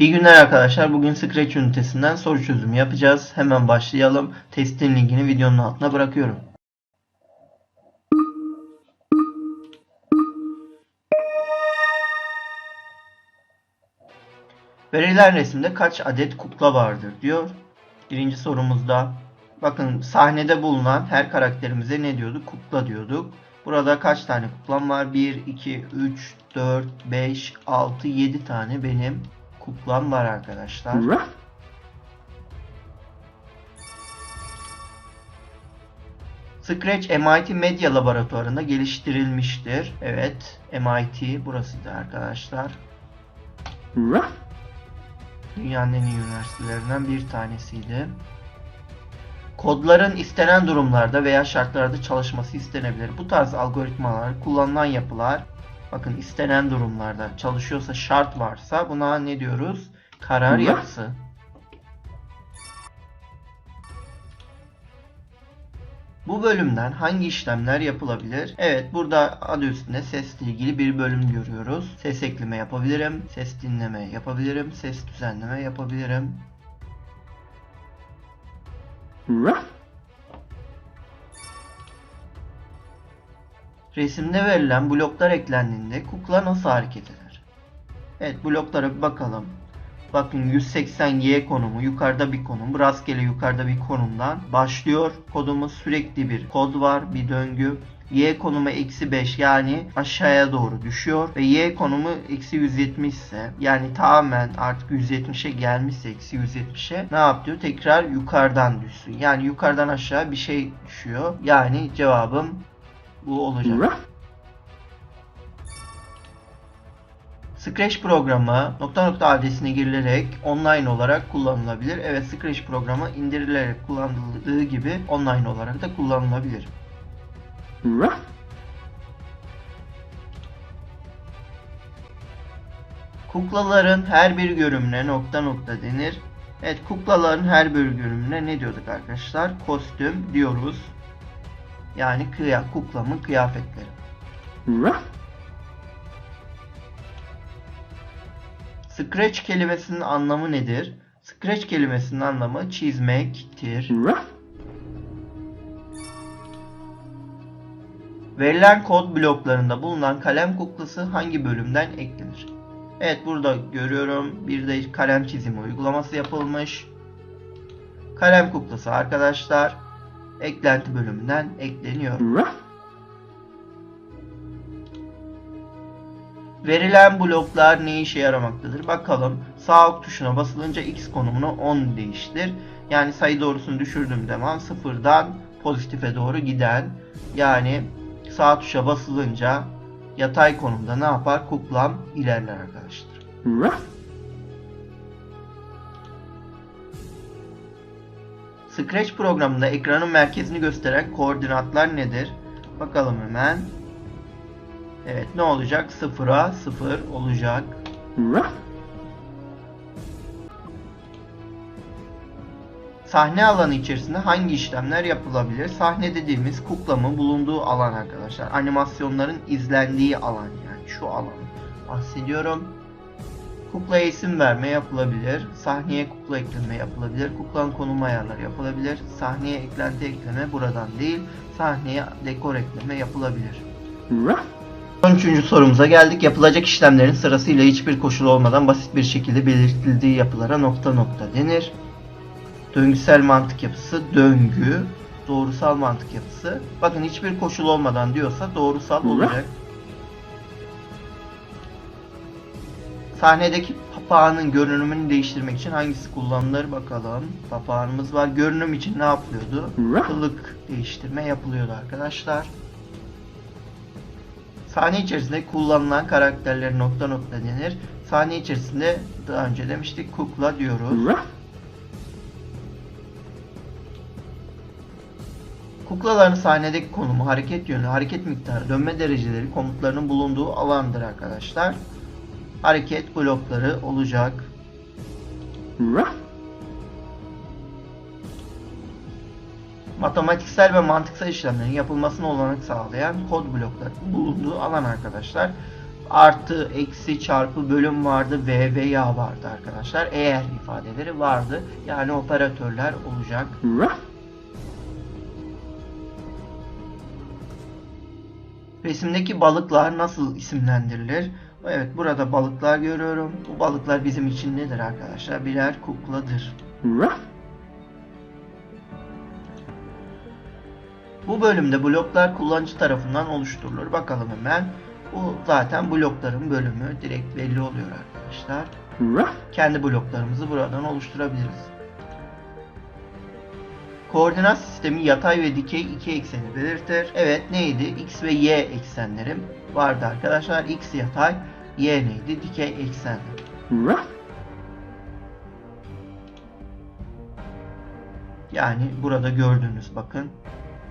İyi günler arkadaşlar. Bugün Scratch ünitesinden soru çözümü yapacağız. Hemen başlayalım. Testin linkini videonun altına bırakıyorum. Verilen resimde kaç adet kukla vardır diyor. Birinci sorumuzda bakın sahnede bulunan her karakterimize ne diyorduk? Kukla diyorduk. Burada kaç tane kuklam var? 1, 2, 3, 4, 5, 6, 7 tane benim kuklam var arkadaşlar. Scratch MIT Media Laboratuvarı'nda geliştirilmiştir. Evet, MIT burasıdır arkadaşlar. Dünyanın en iyi üniversitelerinden bir tanesiydi. Kodların istenen durumlarda veya şartlarda çalışması istenebilir. Bu tarz algoritmalar kullanılan yapılar bakın istenen durumlarda çalışıyorsa şart varsa buna ne diyoruz? Karar yapısı. Bu bölümden hangi işlemler yapılabilir? Evet burada adı üstünde sesle ilgili bir bölüm görüyoruz. Ses ekleme yapabilirim, ses dinleme yapabilirim, ses düzenleme yapabilirim. Resimde verilen bloklar eklendiğinde kukla nasıl hareket eder? Evet bloklara bir bakalım. Bakın 180 Y konumu yukarıda bir konum. Rastgele yukarıda bir konumdan başlıyor. Kodumuz sürekli bir kod var. Bir döngü. Y konumu eksi 5 yani aşağıya doğru düşüyor. Ve Y konumu eksi 170 ise yani tamamen artık 170'e gelmişse eksi 170'e ne yap diyor? Tekrar yukarıdan düşsün. Yani yukarıdan aşağı bir şey düşüyor. Yani cevabım bu olacak. Scratch programı nokta nokta adresine girilerek online olarak kullanılabilir. Evet Scratch programı indirilerek kullanıldığı gibi online olarak da kullanılabilir. Kuklaların her bir görünümüne nokta nokta denir. Evet kuklaların her bir görünümüne ne diyorduk arkadaşlar? Kostüm diyoruz. Yani kıya, kuklamın kıyafetleri. Scratch kelimesinin anlamı nedir? Scratch kelimesinin anlamı çizmektir. Verilen kod bloklarında bulunan kalem kuklası hangi bölümden eklenir? Evet burada görüyorum bir de kalem çizimi uygulaması yapılmış. Kalem kuklası arkadaşlar eklenti bölümünden ekleniyor. Verilen bloklar ne işe yaramaktadır? Bakalım. Sağ ok tuşuna basılınca x konumunu 10 değiştir. Yani sayı doğrusunu düşürdüğüm zaman sıfırdan pozitife doğru giden. Yani sağ tuşa basılınca yatay konumda ne yapar? Kuklam ilerler arkadaşlar. Scratch programında ekranın merkezini gösteren koordinatlar nedir? Bakalım hemen. Evet ne olacak? 0'a 0 olacak. Sahne alanı içerisinde hangi işlemler yapılabilir? Sahne dediğimiz kuklamın bulunduğu alan arkadaşlar. Animasyonların izlendiği alan yani şu alan. Bahsediyorum. Kuklaya isim verme yapılabilir. Sahneye kukla ekleme yapılabilir. Kuklanın konum ayarları yapılabilir. Sahneye eklenti ekleme buradan değil. Sahneye dekor ekleme yapılabilir. 13. sorumuza geldik. Yapılacak işlemlerin sırasıyla hiçbir koşul olmadan basit bir şekilde belirtildiği yapılara nokta nokta denir. Döngüsel mantık yapısı döngü, doğrusal mantık yapısı. Bakın hiçbir koşul olmadan diyorsa doğrusal olacak. Sahnedeki papağanın görünümünü değiştirmek için hangisi kullanılır bakalım. Papağanımız var. Görünüm için ne yapılıyordu? Kılık değiştirme yapılıyordu arkadaşlar. Sahne içerisinde kullanılan karakterleri nokta nokta denir. Sahne içerisinde daha önce demiştik kukla diyoruz. Kuklaların sahnedeki konumu, hareket yönü, hareket miktarı, dönme dereceleri komutlarının bulunduğu alandır arkadaşlar. Hareket blokları olacak. Matematiksel ve mantıksal işlemlerin yapılmasına olanak sağlayan kod blokları bulunduğu alan arkadaşlar. artı, eksi, çarpı, bölüm vardı ve veya vardı arkadaşlar. Eğer ifadeleri vardı. Yani operatörler olacak. Resimdeki balıklar nasıl isimlendirilir? Evet burada balıklar görüyorum. Bu balıklar bizim için nedir arkadaşlar? Birer kukladır. Bu bölümde bloklar kullanıcı tarafından oluşturulur. Bakalım hemen. Bu zaten blokların bölümü direkt belli oluyor arkadaşlar. Kendi bloklarımızı buradan oluşturabiliriz. Koordinat sistemi yatay ve dikey iki ekseni belirtir. Evet neydi? X ve Y eksenlerim vardı arkadaşlar. X yatay, Y neydi? Dikey eksenler. Yani burada gördüğünüz bakın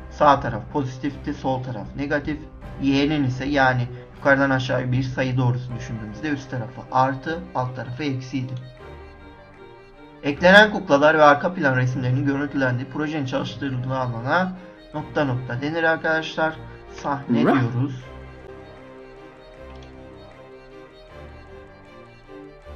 sağ taraf pozitifti, sol taraf negatif. Y'nin ise yani yukarıdan aşağıya bir sayı doğrusu düşündüğümüzde üst tarafı artı, alt tarafı eksiydi. Eklenen kuklalar ve arka plan resimlerinin görüntülendiği projenin çalıştırıldığı alana nokta nokta denir arkadaşlar. Sahne diyoruz.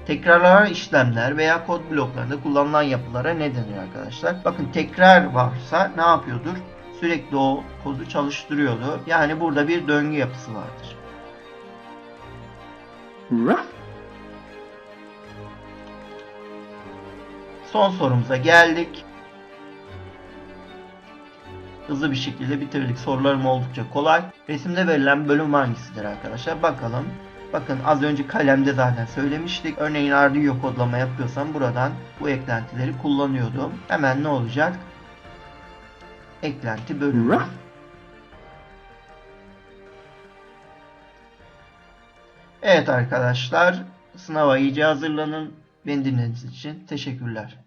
Tekrarlanan işlemler veya kod bloklarında kullanılan yapılara ne denir arkadaşlar? Bakın tekrar varsa ne yapıyordur? Sürekli o kodu çalıştırıyordu. Yani burada bir döngü yapısı vardır. Son sorumuza geldik. Hızlı bir şekilde bitirdik. Sorularım oldukça kolay. Resimde verilen bölüm hangisidir arkadaşlar? Bakalım. Bakın az önce kalemde zaten söylemiştik. Örneğin Arduino kodlama yapıyorsam buradan bu eklentileri kullanıyordum. Hemen ne olacak? Eklenti bölümü. Evet arkadaşlar. Sınava iyice hazırlanın. Beni dinlediğiniz için teşekkürler.